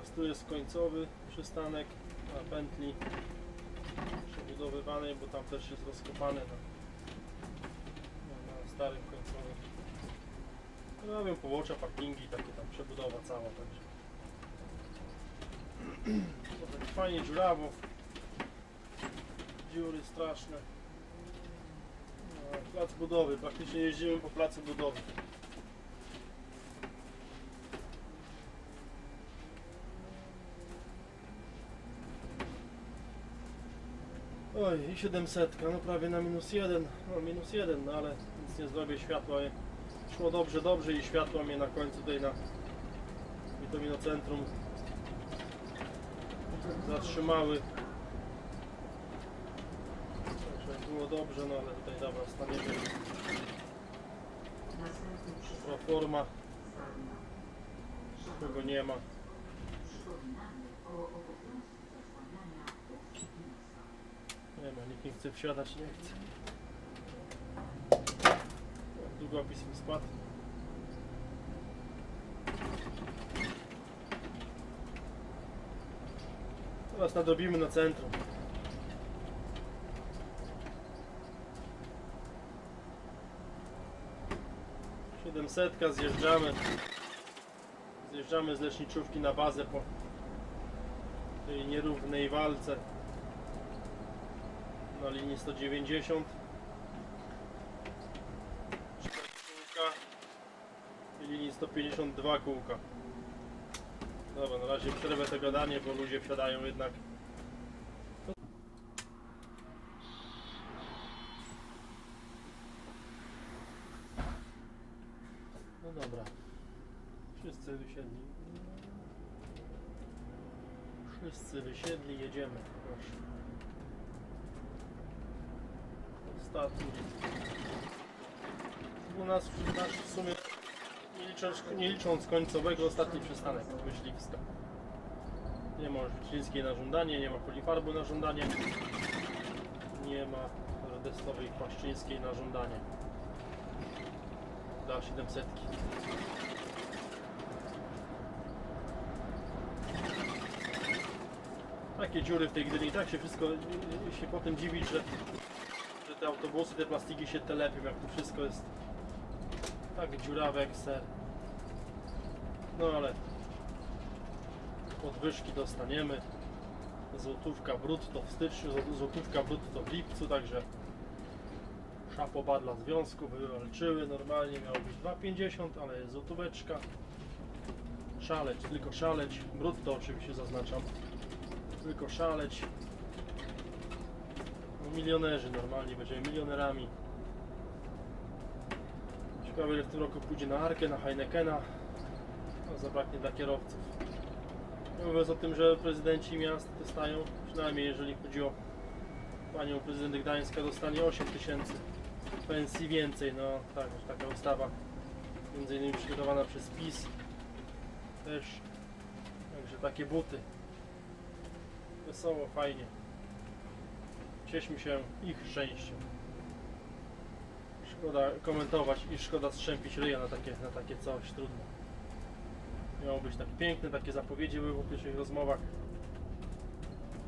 Teraz tu jest końcowy przystanek na pętli przebudowywanej, bo tam też jest rozkopane na, na, starym końcowym. No, Robią połocza, parkingi, takie tam przebudowa cała, także. Tak fajnie dziurawo. Dziury straszne. No, plac budowy, praktycznie jeździmy po placu budowy. Oj, i 700, no prawie na minus 1, no minus 1, no ale nic nie zrobię, światła szło dobrze, dobrze i światła mnie na końcu tutaj na Witomino-centrum zatrzymały. Także było dobrze, no ale tutaj dobra, staniemy. Sarna. kogo nie ma. Nie ma, nikt nie chce wsiadać, nie chce. Długopis mi spadł. Teraz nadrobimy na centrum. Siedemsetka, zjeżdżamy. Zjeżdżamy z leczniczówki na bazę po tej nierównej walce na linii 190 4 kółka i linii 152 kółka. Dobra na razie przerwę to gadanie bo ludzie wsiadają jednak. No dobra. Wszyscy wysiedli. Wszyscy wysiedli jedziemy proszę ostatni. U nas w sumie nie licząc, nie licząc końcowego ostatni przystanek Myśliwska. Nie ma Żwicińskiej na żądanie, nie ma Polifarbu na żądanie, nie ma Radestowej Płaszczyńskiej na żądanie. Dla 700. Takie dziury w tej Gdyni, tak się wszystko się potem dziwić, że że te autobusy, te plastiki się telepią, jak to wszystko jest tak dziurawe jak ser. No ale podwyżki dostaniemy. Złotówka brutto w styczniu, zł- złotówka brutto w lipcu, także szapoba dla związku, wywalczyły normalnie, miało być 2,50, ale jest złotóweczka. Szaleć, tylko szaleć, brutto oczywiście zaznaczam, tylko szaleć. No, milionerzy normalnie, będziemy milionerami. Ciekawe ile w tym roku pójdzie na Arkę, na Heinekena. No, zabraknie dla kierowców. Nie mówiąc o tym, że prezydenci miast dostają, przynajmniej jeżeli chodzi o panią prezydent Gdańska, dostanie 8 tysięcy pensji więcej. No tak, taka ustawa między innymi przygotowana przez PiS. Też. Także takie buty. Wesoło, fajnie. Cieszmy się ich szczęściem. Szkoda komentować i szkoda strzępić ryja na takie, na takie coś, trudno. Miało być tak piękne, takie zapowiedzi były po pierwszych rozmowach.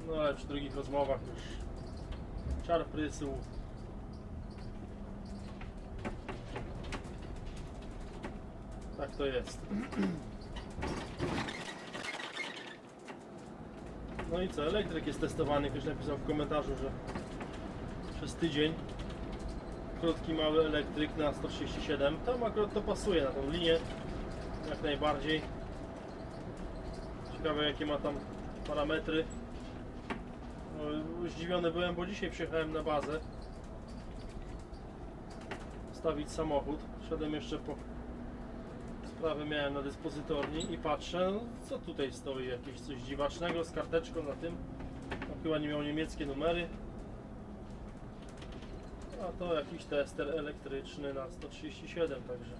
No ale przy drugich rozmowach już czar prysł. Tak to jest. No i co, elektryk jest testowany, ktoś napisał w komentarzu, że przez tydzień krótki, mały elektryk na 137 tam akurat to pasuje na tą linię jak najbardziej. Ciekawe jakie ma tam parametry. No, zdziwiony byłem, bo dzisiaj przyjechałem na bazę. Stawić samochód. Szedłem jeszcze po sprawę miałem na dyspozytorni i patrzę, no, co tutaj stoi, jakieś coś dziwacznego z karteczką na tym no, chyba nie miał niemieckie numery a to jakiś tester elektryczny na 137 także.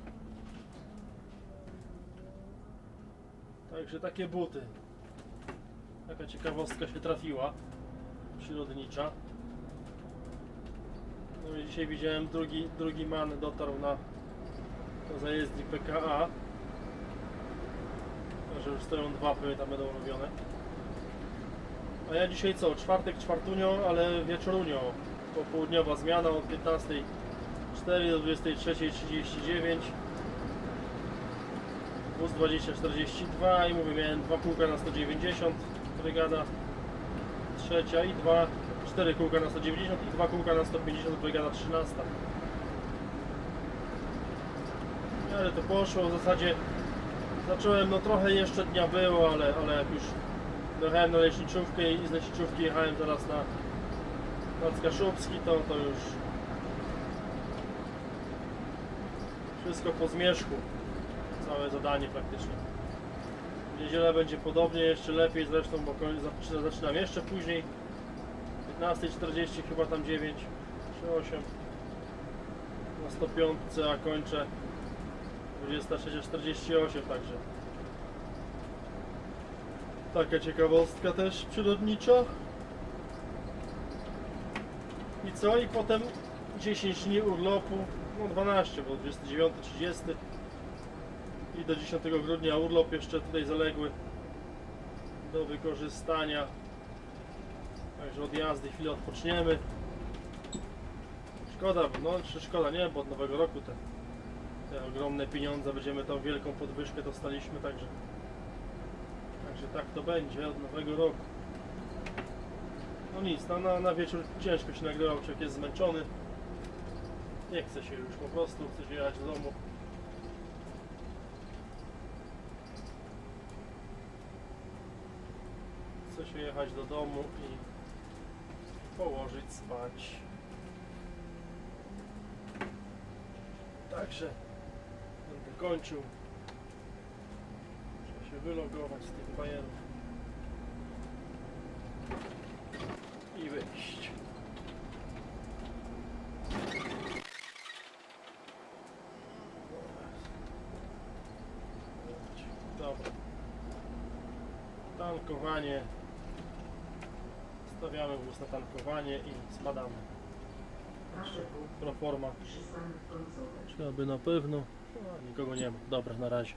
Także takie buty. Taka ciekawostka się trafiła. Przyrodnicza. No i dzisiaj widziałem drugi, drugi man dotarł na do zajezdni PKA. Także już stoją dwa, pewnie tam będą robione. A ja dzisiaj co? Czwartek czwartunio, ale wieczorunio. Popołudniowa zmiana od 15.04 do 23.39. Wóz 2042 i mówię, miałem dwa kółka na 190, brygada trzecia i dwa, cztery kółka na 190 i dwa kółka na 150, brygada 13. Ale to poszło, w zasadzie zacząłem, no trochę jeszcze dnia było, ale, ale jak już dojechałem na leśniczówkę i z leśniczówki jechałem teraz na Kaszubski, to, to już wszystko po zmierzchu. Całe zadanie praktycznie. W niedzielę będzie podobnie, jeszcze lepiej zresztą, bo zaczynam jeszcze później. 15.40 chyba tam 9 czy 8 na 105, a kończę 23.48 także. Taka ciekawostka też przyrodnicza. I co? I potem 10 dni urlopu, no 12, bo 29, 30 i do 10 grudnia urlop jeszcze tutaj zaległy do wykorzystania. Także od jazdy chwilę odpoczniemy. Szkoda, no szkoda nie, bo od nowego roku te, te ogromne pieniądze będziemy tą wielką podwyżkę dostaliśmy, także także tak to będzie od nowego roku. No nic, no, na, na wieczór ciężko się nagrywał, człowiek jest zmęczony. Nie chce się już po prostu, chce się jechać do domu. Chce się jechać do domu i położyć spać. Także kończył. Muszę się wylogować z tych bajerów. I wyjść. Dobra. Tankowanie. Stawiamy wóz na tankowanie i spadamy. Proforma. Trzeba by na pewno. Nikogo nie ma. Dobra, na razie.